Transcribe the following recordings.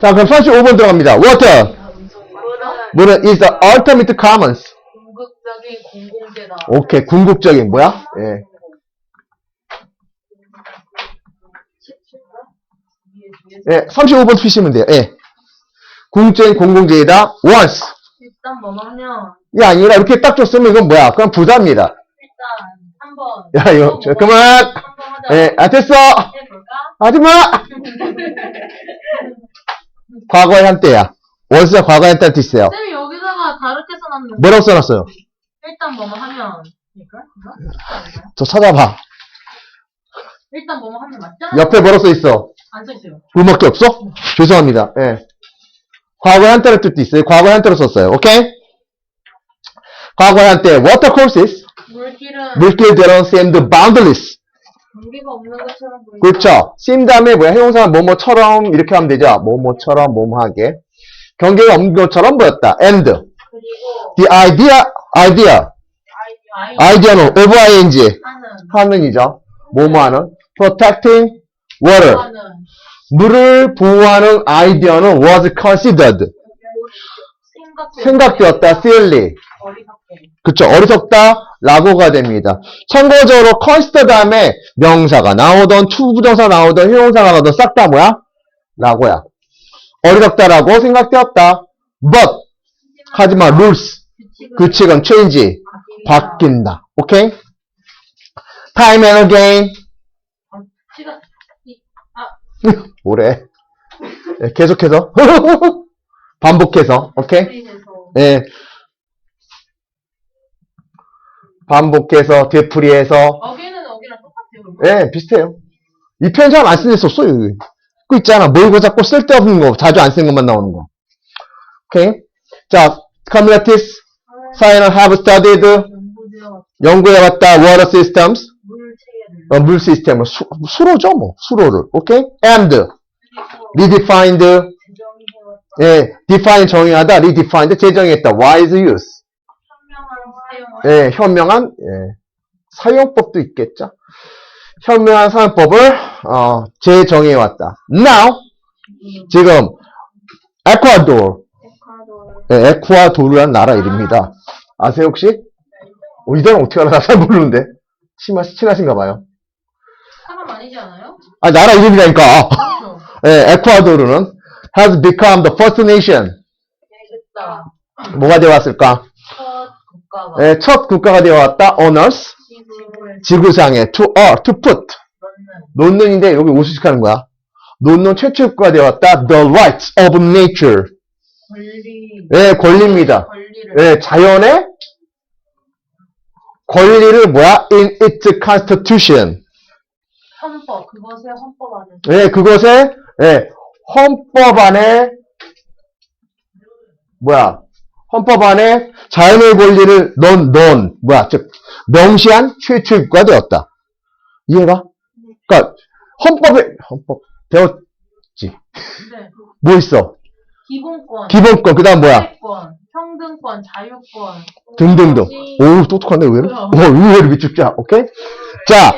자, 그럼 35번 들어갑니다. Water. 물은 is the ultimate commons. 궁극적인 공공재다. 오케이, 궁극적인 뭐야? 예. 예, 35번 피시면 돼요. 예. 궁극적인 공공재이다. once. 일단 뭐뭐 하면 이 아니라 이렇게 딱 줬으면 이건 뭐야? 그냥 부자입니다. 일단 한번 야, 이거, 저, 그만! 한번 하자. 예, 아, 됐어! 해볼까? 하지 마! 과거의 한때야. 원수가 과거의 한때 뜻이에요. 쌤이 여기다가 다르게 써놨는데 뭐라고 써놨어요? 일단 뭐뭐 하면 이걸? 이거? 아닌가요? 저 찾아봐. 일단 뭐뭐 하면 맞잖아. 옆에 뭐라고 써있어? 안 써있어요. 음악기 없어? 죄송합니다. 예. 과거의 한때를 뜻도 있어요. 과거의 한때로 썼어요. 오케이? 과거의 한때, water courses, 물길은 물길들은 seemed boundless. 경계가 없는 것처럼 보인다. 그렇죠. seem 다음에 뭐야? 해용사 뭐뭐처럼 이렇게 하면 되죠. 뭐뭐처럼 뭐뭐하게. 경계가 없는 것처럼 보였다. and. 그리고 the idea, idea. 아이 아이디어는 over ing. 하는 하는이죠. 뭐뭐하는. protecting water. 하는 물을 보호하는 아이디어는 was considered. 생각 생각되었다. silly. 어리석게. 그쵸. 어리석다. 라고가 됩니다. 참고적으로 consider 다음에 명사가 나오던, 투부정사 나오던, 형용사가 나오던 싹 다 뭐야? 라고야. 어리석다라고 생각되었다. but. 하지만 rules. 규칙은 change. 바뀐다. 오케이? time and again. 뭐래? 네, 계속해서. 반복해서. 오케이? 프리에서 예. 반복해서, 되풀이해서. 어기는 어기랑 똑같아요. 예, 비슷해요. 이 표현 잘 안 쓰는 데 썼어요, 여기. 그 있잖아. 모이고 자꾸 쓸데없는 거, 자주 안 쓰는 것만 나오는 거. 오케이? 자, communities, 사인은 have studied, 연구해봤다, water systems, 어, 물 시스템을, 수, 수로죠, 뭐. 수로를. 오케이? and, redefined. 예, define 정의하다, redefined 재정의했다, wise use. 예, 현명한, 예, 사용법도 있겠죠. 현명한 사용법을, 어, 재정의해왔다. Now, 지금, 에콰도르, 에콰도르 예, 에콰도르라는 나라 이름입니다. 아세요, 혹시? 어, 이 나라 어떻게 알아? 나잘 모르는데. 친하, 친하신가 봐요. 사람 아니지 않아요? 아, 나라 이름이라니까. 그렇죠. 예, 에콰도르는 has become the first nation. 뭐가 되어왔을까? 국가가 예, 첫 국가가 되어 왔다. owners. 지구를 지구상에 to, uh, to put. 넣는 놓는인데 여기 오수식하는 거야. 놓는 최초 국가가 되었다. The rights of nature. 권리 예, 권리입니다. 권리를 예, 자연의 권리를 뭐야? In its constitution. 헌법 그것의 헌법 안에서 예, 그것에 예, 헌법 안에 뭐야? 헌법 안에 자연의 권리를 넣은, 넣은 뭐야? 즉 명시한 최초 국가가 되었다. 이해가? 그러니까 헌법에 헌법 되었지. 네. 뭐 있어? 기본권 기본권 그다음 뭐야? 평등권 자유권 등등등. 뭐지? 오, 똑똑한데 의외로? 어, 의외로 미축자. 오케이? 자,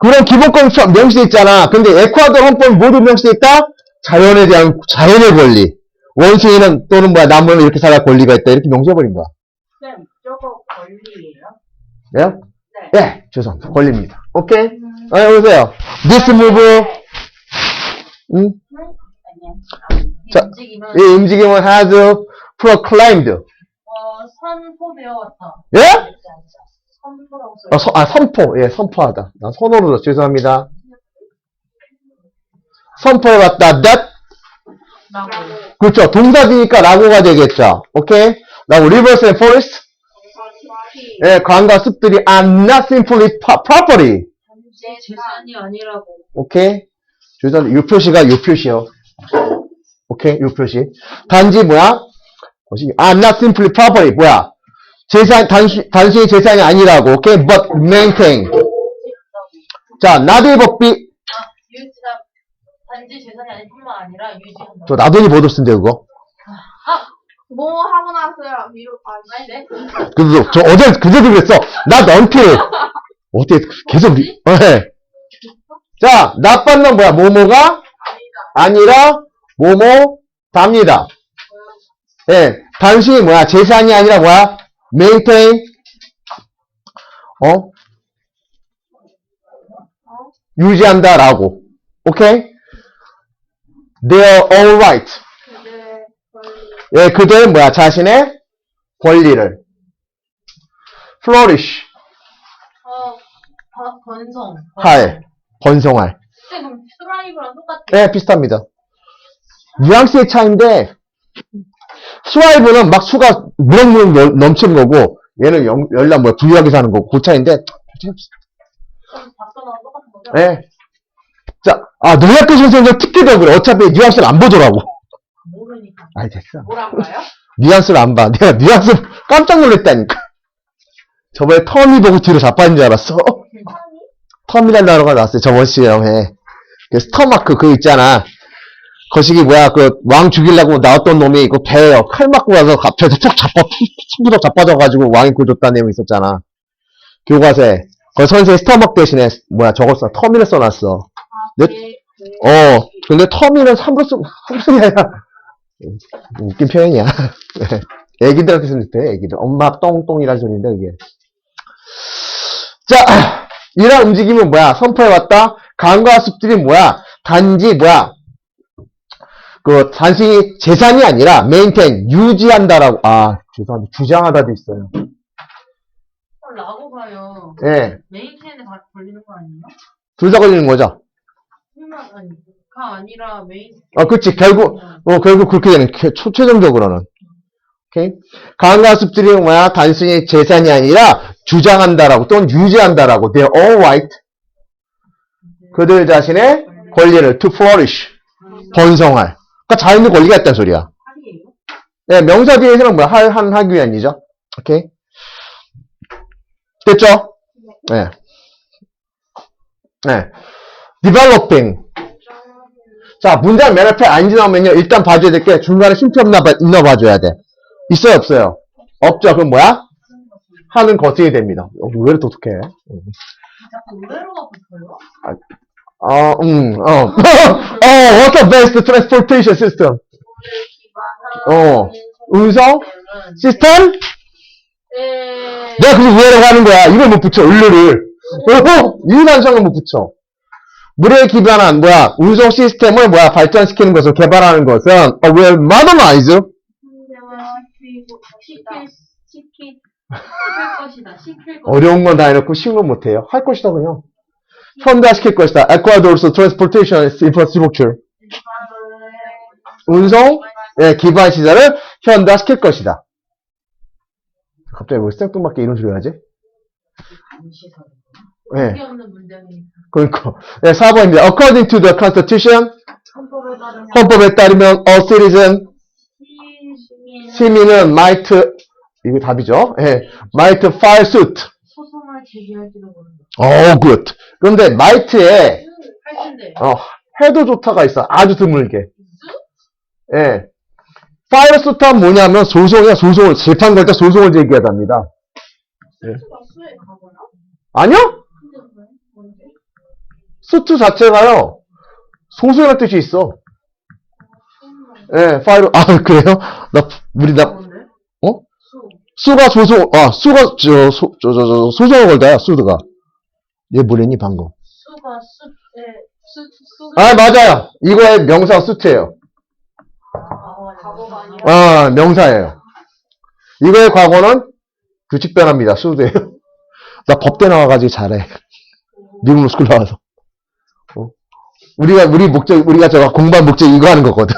그런 기본권 수- 명시돼 있잖아. 근데 에콰도르 헌법 모두 명시돼 있다? 자연에 대한, 자연의 권리. 원숭이는 또는 뭐야, 나무는 이렇게 살아야 권리가 있다. 이렇게 명시해버린 거야. 쌤 저거 권리예요? 예? 네 예, 죄송합니다. 권리입니다. 오케이? 아, 여보세요. This move, 음? 자, 움직임은 이 움직임은 has proclaimed. 어, 선포되어왔다 예? 선포라고 써요 아, 서- 아, 선포. 예, 선포하다. 나 선호로 죄송합니다. 선포해봤다. that 라고 그렇죠. 동사지니까 라고가 되겠죠. 오케이? 라고 rivers and forests 예, 강과 숲들이 are not simply property. 제 재산이 아니라고 오케이? 죄송 요 표시가 요 표시요. 오케이? 요 표시. 단지 뭐야? are not simply property. 뭐야? 재산 단순 단순히 재산이 아니라고. 오케이? but maintain. 자, 나도의 법비 유지가 단지 재산이 아닐 뿐만 아니라 유지한다 저 나돈이 못 쓴데 그거. 뭐 하고 나서요? 위로 아, 아닌데? 그래서 저 어제 그제도 그랬어. not until. 어떻게 계속 리- 어, 예. 자, 나쁜 놈 뭐야? 뭐뭐가 아니라 뭐뭐 답니다. 예, 당신이 뭐야? 재산이 아니라 뭐야? maintain, 어? 유지한다라고. 오케이? They're all right. 권리 예, 그들은 뭐야? 자신의 권리를. flourish, 어, 번- 번성. 할, 번성할. 그럼 똑같아. 예, 비슷합니다. 뉘앙스의 차이인데, 스와이브는 막 수가 무럭무럭 넘- 넘치는 거고, 얘는 영, 열나 뭐야, 부유하게 사는 거고, 그 그럼 똑같은 거죠? 예. 자, 아, 노약교 선생님 특기도 그래. 어차피 뉘앙스를 안 보더라고. 모르니까. 아이, 됐어. 거예요? 뉘앙스를 안 봐. 내가 뉘앙스 깜짝 놀랐다니까. 저번에 터미 보고 뒤로 자빠진 줄 알았어. 터미널러가 나왔어요. 저번 시험에. 그 스터마크 그거 있잖아. 거시기 뭐야 그 왕 죽이려고 나왔던 놈이 그 배에 칼 맞고 가서 앞에서 툭 자빠 툭툭 자빠져가지고 왕이 구해줬다는 내용 있었잖아. 교과서에. 그 선생이 스터막 대신에 뭐야 저걸 써 터미널 써놨어. 네? 그, 어 근데 함부로 쓰는 게 아니라 웃긴 표현이야. 애기들한테 쓰는 때 애기들 엄마 똥똥이라는 소리인데 그게. 자 이런 움직임은 뭐야? 선포해왔다. 강과 숲들이 뭐야? 단지 뭐야? 그 단순히 재산이 아니라 메인텐 유지한다라고 아 죄송한데 주장하다도 있어요. 어, 라고 봐요. 예, 메인텐에 다 걸리는 거 아니에요? 둘 다 걸리는 거죠. 설마, 아니, 가 아니라 메인. 어, 그치 결국 어, 결국 그렇게 되는, 최, 초- 최종적으로는. 오케이? 강과 숲들이 뭐야? 단순히 재산이 아니라 주장한다라고, 또는 유지한다라고. They're all right. 그들 자신의 권리를 to flourish. 번성할. 그러니까 자연의 권리가 있다는 소리야. 네, 명사 뒤에서는 뭐야? 할, 한, 하기 아니죠? 오케이? 됐죠? 네. 네. developing. 자, 문장 맨 앞에 안 지 나오면요, 일단 봐줘야 될 게 중간에 쉼표 없나 봐, 있나 봐줘야 돼. 있어요, 없어요? 없죠. 그럼 뭐야? 하는 것이 됩니다. 어, 왜 이렇게 독특해? 자꾸 의외로가 붙어요? 어, 음, 어. 어, best transportation system? 어, 운송? 시스템? 에, 내가 그래서 우회라고 하는 거야. 이걸 못 붙여, 을르를. 어, 이 단성을 못 붙여. 물에 기반한, 뭐야, 운송 시스템을 뭐야, 발전시키는 것을 개발하는 것은, 어, will modernize. 어려운 건 다 해놓고 쉬운 건 못해요. 할 것이다, 그냥. 현대화시킬 것이다. Ecuador's transportation infrastructure. 운송, 예, 기반 시설을 현대화시킬 것이다. 갑자기 왜 생뚱맞게 이런 소리 하지? 예, 없는 문장이니까. 그러니까. 예, 4번입니다. According to the Constitution, 헌법에 따르면 헌법에 따르면 a citizen, 시민 시민은 might, 이게 답이죠. 예, might file suit. 소송을 제기할지도 모른다. 어, good. 그런데 might에. 어, 해도 좋다가 있어. 아주 드물게. 예. file suit은 뭐냐면 소송이야, 소송을, 재판 걸 때 소송을 제기하답니다. 가거나 아니요? 수트 자체가요, 소송이라는 뜻이 있어. 예, 파일, 아, 그래요? 나, 우리, 나? 어? 수. 수가 소송, 아, 수가, 저, 소, 저, 저, 저, 소송을 걸다야, 수드가. 얘 뭐랬니, 방금? 수가 수, 에, 수, 수. 아, 맞아요. 이거의 명사 수트예요 아니라. 아, 명사예요. 이거의 과거는 규칙 변화입니다. 수드예요 나 법대 나와가지고 잘해. 미국 로스쿨 나와서. 어? 우리가, 우리 목적, 우리가 저거 공부한 목적 이거 하는 거거든.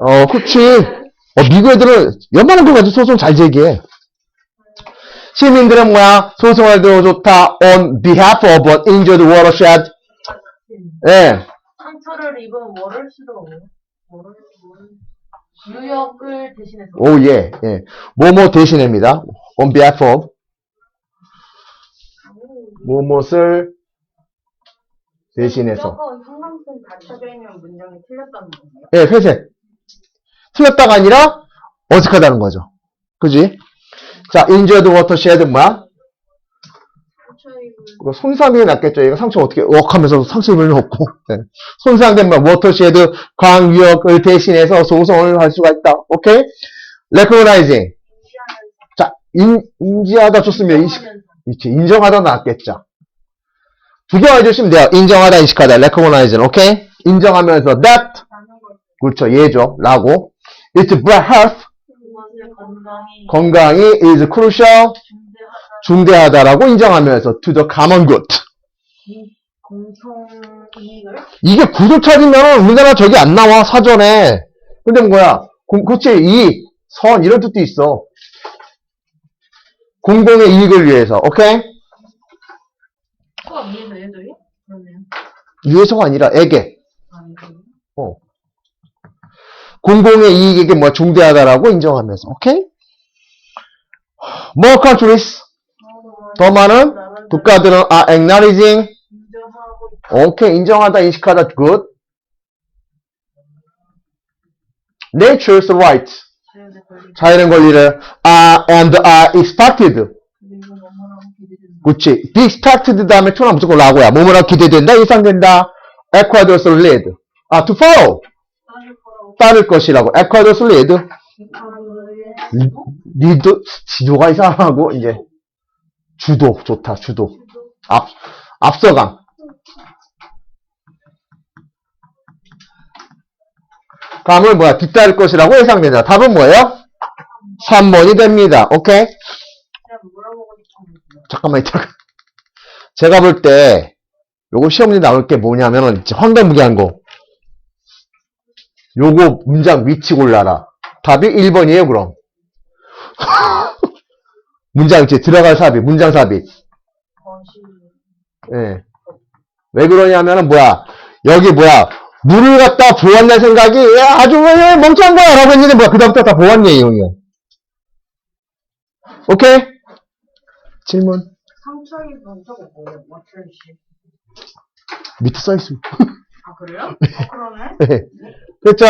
어, 그치. 어, 미국 애들은 웬만한 거 가지고 소송 잘 제기해. 시민들은 뭐야? 소송을 들어 좋다. on behalf of an injured watershed. 예. 상처를 입은 뭐를 뭐를 유역을 대신해서 오, 예, 예. 뭐뭐 대신입니다. on behalf of. 뭐뭇을 대신해서. 있는 문장이 틀렸다는 건가요? 예, 회색. 틀렸다가 아니라 어색하다는 거죠. 그지? 자, injured watershed 뭐야? 손상이 낫겠죠. 얘가 상처 어떻게 억 하면서 상처 입을 일 없고. 네. 손상된 말, 워터쉐드, 광유역을 대신해서 소송을 할 수가 있다. 오케이? recognizing. 자, 인, 인지하다 좋습니다. 인정하다 낫겠죠. 두 개만 해주시면 돼요. 인정하다, 인식하다, recognizing. 오케이? 인정하면서 that. 그렇죠. 얘죠. 라고. It's health. 건강이 is crucial. 중대하다 중대하다라고 인정하면서 to the common good. 이게 구조 찾으면 우리나라 저기 안 나와 사전에. 근데 뭐야? 공, 그치 이, 선 이런 뜻도 있어. 공공의 이익을 위해서. 오케이? 코가 위에서 얘들이 그러면 위해서가 아니라 에게. 어. 공공의 이익에게 뭐 중대하다라고 인정하면서. 오케이? More countries. 더 많은 국가들은 are acknowledging. 오케이. 인정하다, 인식하다. good. Nature's 권리 자연의 권리를 are and are expected. 그치. be expected 다음에 to나 무조건 라고야. 뭐뭐라 기대된다, 예상된다. Ecuador's lead. 아, to follow. 따를 것이라고. Lead. 하루에 리드, 지도가 이상하고, 이제. 주도. 좋다, 주도. 앞, 앞서감. 다음은 뭐야? 뒤따를 것이라고 예상된다. 답은 뭐예요? 3번이 됩니다. 오케이? 잠깐만 있다가. 제가 볼 때 요거 시험 문제 나올 게 뭐냐면은 황당무계한 거. 요거 문장 위치 골라라. 답이 1번이에요 그럼. 문장 이제 들어갈 삽입 문장 삽입 예. 왜 그러냐면은 뭐야? 여기 뭐야? 물을 갖다 보았는 생각이 야, 아주 왜 멍청한 거야 라고 했는데 뭐야? 그 다음부터 다 보았네 이 형이야 오케이 질문 상처 입은 저거 뭐예요? 워트리시 밑에 써있어 아 그래요? 아 그러네 네. 그렇죠?